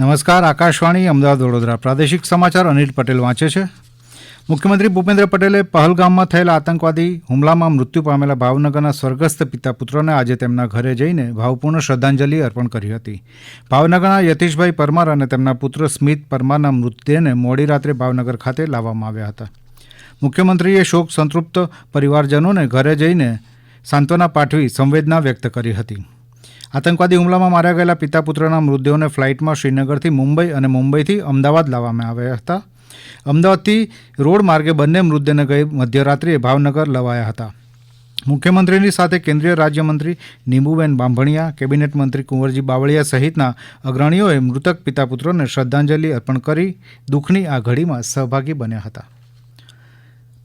નમસ્કાર, આકાશવાણી, અમદાવાદ, વડોદરા. પ્રાદેશિક સમાચાર અનિલ પટેલ વાંચે છે. મુખ્યમંત્રી ભૂપેન્દ્ર પટેલે પહલગામમાં થયેલા આતંકવાદી હુમલામાં મૃત્યુ પામેલા ભાવનગરના સ્વર્ગસ્થ પિતા પુત્રોને આજે તેમના ઘરે જઈને ભાવપૂર્ણ શ્રદ્ધાંજલિ અર્પણ કરી હતી. ભાવનગરના યતીશભાઈ પરમાર અને તેમના પુત્ર સ્મિત પરમારના મૃતદેહને મોડી રાત્રે ભાવનગર ખાતે લાવવામાં આવ્યા હતા. મુખ્યમંત્રીએ શોક સંતૃપ્ત પરિવારજનોને ઘરે જઈને સાંત્વના પાઠવી સંવેદના વ્યક્ત કરી હતી. આતંકવાદી હુમલામાં માર્યા ગયેલા પિતા પુત્રના મૃતદેહોને ફ્લાઇટમાં શ્રીનગરથી મુંબઈ અને મુંબઈથી અમદાવાદ લાવવામાં આવ્યા હતા. અમદાવાદથી રોડ માર્ગે બંને મૃતદેહને ગઈ મધ્યરાત્રિએ ભાવનગર લવાયા હતા. મુખ્યમંત્રીની સાથે કેન્દ્રીય રાજ્યમંત્રી નીંબુબેન બાંભણિયા, કેબિનેટ મંત્રી કુંવરજી બાવળિયા સહિતના અગ્રણીઓએ મૃતક પિતા પુત્રોને શ્રદ્ધાંજલિ અર્પણ કરી દુઃખની આ ઘડીમાં સહભાગી બન્યા હતા.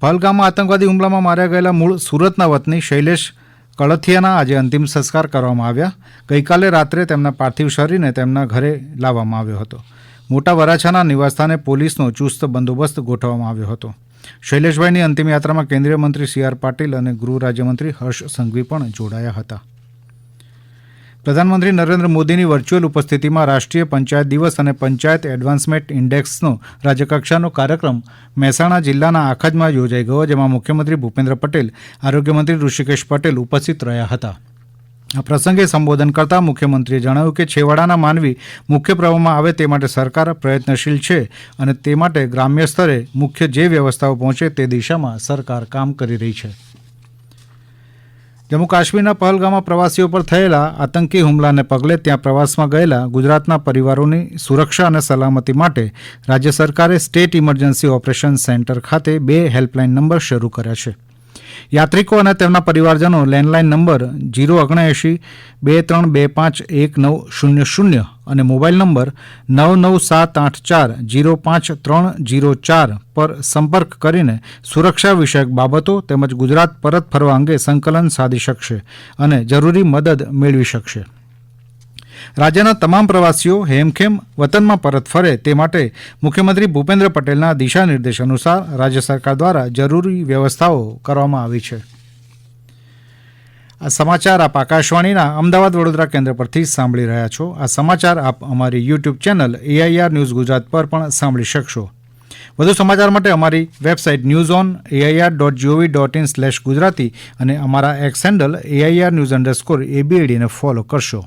પહલગામમાં આતંકવાદી હુમલામાં માર્યા ગયેલા મૂળ સુરતના વતની શૈલેષ કળથિયાના આજે અંતિમ સંસ્કાર કરવામાં આવ્યા. ગઈકાલે રાત્રે તેમના પાર્થિવ શરીરને તેમના ઘરે લાવવામાં આવ્યો હતો. મોટા વરાછાના નિવાસસ્થાને પોલીસનો ચુસ્ત બંદોબસ્ત ગોઠવવામાં આવ્યો હતો. શૈલેષભાઈની અંતિમ યાત્રામાં કેન્દ્રીય મંત્રી સી આર પાટીલ અને ગૃહ રાજ્યમંત્રી હર્ષ સંઘવી પણ જોડાયા હતા. પ્રધાનમંત્રી નરેન્દ્ર મોદીની વર્ચ્યુઅલ ઉપસ્થિતિમાં રાષ્ટ્રીય પંચાયત દિવસ અને પંચાયત એડવાન્સમેન્ટ ઇન્ડેક્સનો રાજ્યકક્ષાનો કાર્યક્રમ મહેસાણા જિલ્લાના આખજમાં યોજાઈ ગયો, જેમાં મુખ્યમંત્રી ભૂપેન્દ્ર પટેલ, આરોગ્યમંત્રી ઋષિકેશ પટેલ ઉપસ્થિત રહ્યા હતા. આ પ્રસંગે સંબોધન કરતા મુખ્યમંત્રીએ જણાવ્યું કે છેવાડાના માનવી મુખ્ય પ્રવાહમાં આવે તે માટે સરકાર પ્રયત્નશીલ છે અને તે માટે ગ્રામ્ય સ્તરે મુખ્ય જે વ્યવસ્થાઓ પહોંચે તે દિશામાં સરકાર કામ કરી રહી છે. જમ્મુ કાશ્મીરના પહલગામમાં પ્રવાસીઓ પર થયેલા આતંકી હુમલાને પગલે ત્યાં પ્રવાસમાં ગયેલા ગુજરાતના પરિવારોની સુરક્ષા અને સલામતી માટે રાજ્ય સરકારે સ્ટેટ ઇમરજન્સી ઓપરેશન સેન્ટર ખાતે બે હેલ્પલાઇન નંબર શરૂ કર્યા છે. યાત્રિકો અને તેમના પરિવારજનો લેન્ડલાઇન નંબર જીરો ઓગણએંશી બે ત્રણ બે પાંચ, એક નવ, શૂન્ય શૂન્ય અને મોબાઈલ નંબર નવ નવ સાત આઠ ચાર જીરો પાંચ ત્રણ જીરો ચાર પર સંપર્ક કરીને સુરક્ષા વિષયક બાબતો તેમજ ગુજરાત પરત ફરવા અંગે સંકલન સાધી શકશે અને જરૂરી મદદ મેળવી શકશે. રાજ્યના તમામ પ્રવાસીઓ હેમખેમ વતનમાં પરત ફરે તે માટે મુખ્યમંત્રી ભૂપેન્દ્ર પટેલના દિશા નિર્દેશ અનુસાર રાજ્ય સરકાર દ્વારા જરૂરી વ્યવસ્થાઓ કરવામાં આવી છે. આ સમાચાર આપ આકાશવાણીના અમદાવાદ વડોદરા કેન્દ્ર પરથી સાંભળી રહ્યા છો. આ સમાચાર આપ અમારી YouTube channel AIR news Gujarat પર પણ સાંભળી શકશો. વધુ સમાચાર માટે અમારી website news on AIR dot gov dot in slash Gujarati અને અમારા X handle AIR news underscore એબીએડીને follow કરશો.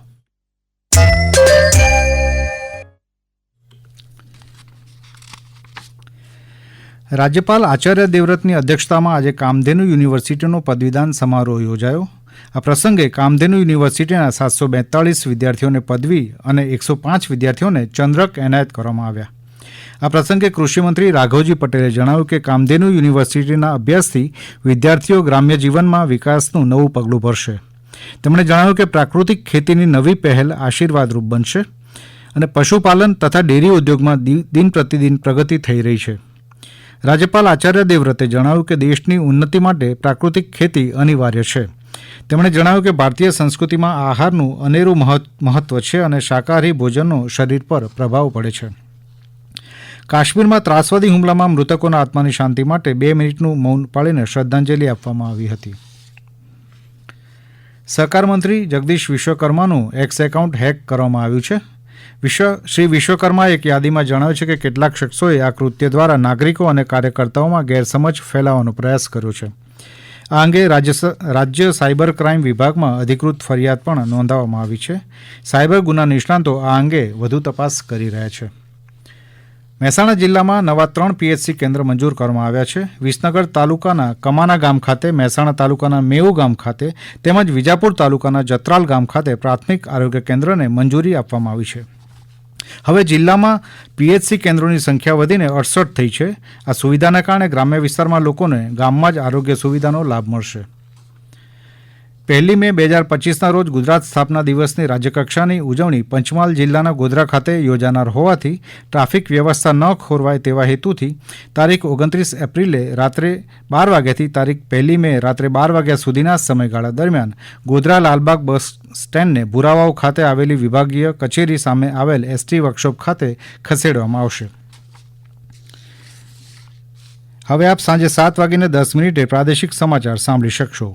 રાજ્યપાલ આચાર્ય દેવવ્રતની અધ્યક્ષતામાં આજે કામધેનુ યુનિવર્સિટીનો પદવીદાન સમારોહ યોજાયો. આ પ્રસંગે કામધેનુ યુનિવર્સિટીના સાતસો બેતાળીસ વિદ્યાર્થીઓને પદવી અને એકસો પાંચ વિદ્યાર્થીઓને ચંદ્રક એનાયત કરવામાં આવ્યા. આ પ્રસંગે કૃષિમંત્રી રાઘવજી પટેલે જણાવ્યું કે કામધેનુ યુનિવર્સિટીના અભ્યાસથી વિદ્યાર્થીઓ ગ્રામ્ય જીવનમાં વિકાસનું નવું પગલું ભરશે. તેમણે જણાવ્યું કે પ્રાકૃતિક ખેતીની નવી પહેલ આશીર્વાદરૂપ બનશે અને પશુપાલન તથા ડેરી ઉદ્યોગમાં દિન પ્રતિદિન પ્રગતિ થઈ રહી છે. રાજ્યપાલ આચાર્ય દેવવ્રતે જણાવ્યું કે દેશની ઉન્નતિ માટે પ્રાકૃતિક ખેતી અનિવાર્ય છે. તેમણે જણાવ્યું કે ભારતીય સંસ્કૃતિમાં આહારનું અનેરું મહત- મહત્વ છે અને શાકાહારી ભોજનનો શરીર પર પ્રભાવ પડે છે. કાશ્મીરમાં ત્રાસવાદી હુમલામાં મૃતકોના આત્માની શાંતિ માટે બે મિનિટનું મૌન પાળીને શ્રદ્ધાંજલિ આપવામાં આવી હતી. સહકાર મંત્રી જગદીશ વિશ્વકર્માનું એક્સ એકાઉન્ટ હેક કરવામાં આવ્યું છે. વિશ્વ, શ્રી વિશ્વકર્માએ એક યાદીમાં જણાવ્યું છે કે કેટલાક શખ્સોએ આ કૃત્ય દ્વારા નાગરિકો અને કાર્યકર્તાઓમાં ગેરસમજ ફેલાવવાનો પ્રયાસ કર્યો છે. આ અંગે રાજ્ય રાજ્ય સાયબર ક્રાઇમ વિભાગમાં અધિકૃત ફરિયાદ પણ નોંધાવવામાં આવી છે. સાયબર ગુના નિષ્ણાંતો આ અંગે વધુ તપાસ કરી રહ્યા છે. મહેસાણા જિલ્લામાં નવા ત્રણ પીએચસી કેન્દ્ર મંજૂર કરવામાં આવ્યા છે. વિસનગર તાલુકાના કમાના ગામ ખાતે, મહેસાણા તાલુકાના મેઉ ગામ ખાતે તેમજ વિજાપુર તાલુકાના જત્રાલ ગામ ખાતે પ્રાથમિક આરોગ્ય કેન્દ્રને મંજૂરી આપવામાં આવી છે. હવે જિલ્લામાં પીએચસી કેન્દ્રોની સંખ્યા વધીને અડસઠ થઈ છે. આ સુવિધાના કારણે ગ્રામ્ય વિસ્તારમાં લોકોને ગામમાં જ આરોગ્ય સુવિધાનો લાભ મળશે. પહેલી મે બે હજાર પચીસના રોજ ગુજરાત સ્થાપના દિવસની રાજ્યકક્ષાની ઉજવણી પંચમહાલ જિલ્લાના ગોધરા ખાતે યોજાનાર હોવાથી ટ્રાફિક વ્યવસ્થા ન ખોરવાય તેવા હેતુથી તારીખ ઓગણત્રીસ એપ્રિલે રાત્રે બાર વાગ્યાથી તારીખ પહેલી મે રાત્રે બાર વાગ્યા સુધીના સમયગાળા દરમિયાન ગોધરા લાલબાગ બસ સ્ટેન્ડને ભુરાવાવ ખાતે આવેલી વિભાગીય કચેરી સામે આવેલ એસટી વર્કશોપ ખાતે ખસેડવામાં આવશે. હવે આપ સાંજે સાત વાગીને દસ મિનિટે પ્રાદેશિક સમાચાર સાંભળી શકશો.